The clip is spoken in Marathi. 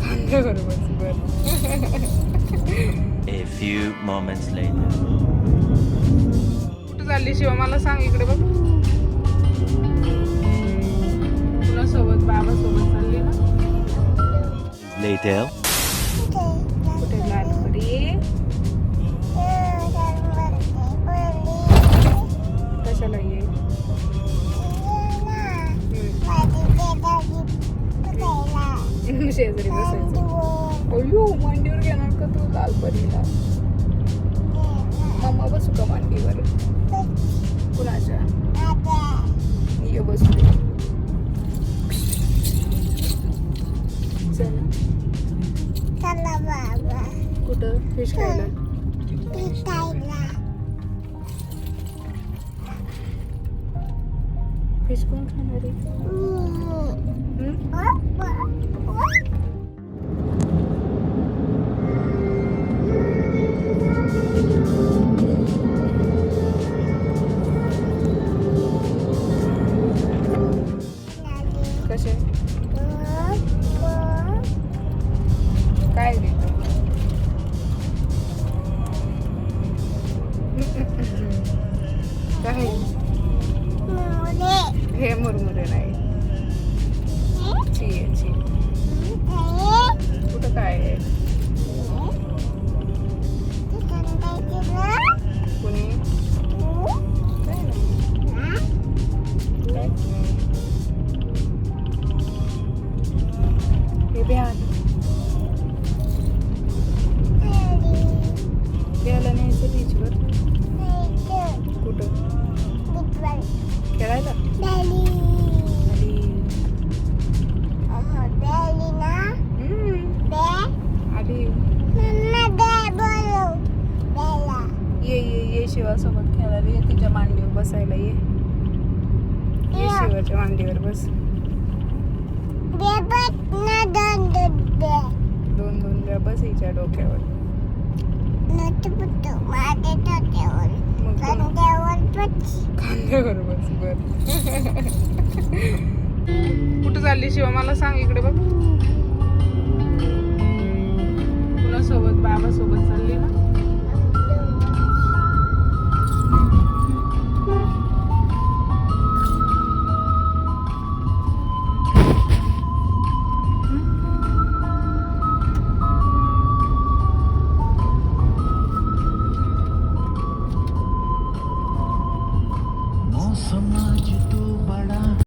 खांद्यावर बस बर A few moments later. कुठं चालली शिवा? मला सांग इकडे बघ. तुला सोबत बाबा सोबत चालली ना? Later. शेजारी बसायचं. अयो मांडीवर घेणार का तू? लालपरीला मम्मा बसू का मांडीवर? कुणाच्या? ये बसू. चल. कुठं? फिश खायला? फिश कोण खाणार आहे हम्म? हे मुरमुरे नाही. ची आहे, ची कुठं काय आहे? कुणी? हे बिहान बिहाला न्यायचं बीचवर कुठं? खेळायला? शिवासोबत खेळायला ये तिच्या मांडीवर बसायला ये. ये शिवाच्या मांडीवर बस. दोन दोन वेळा बस हिच्या डोक्यावर. खांद्यावर बस बर. कुठं चालली शिवा? मला सांग इकडे बघ. तुला सोबत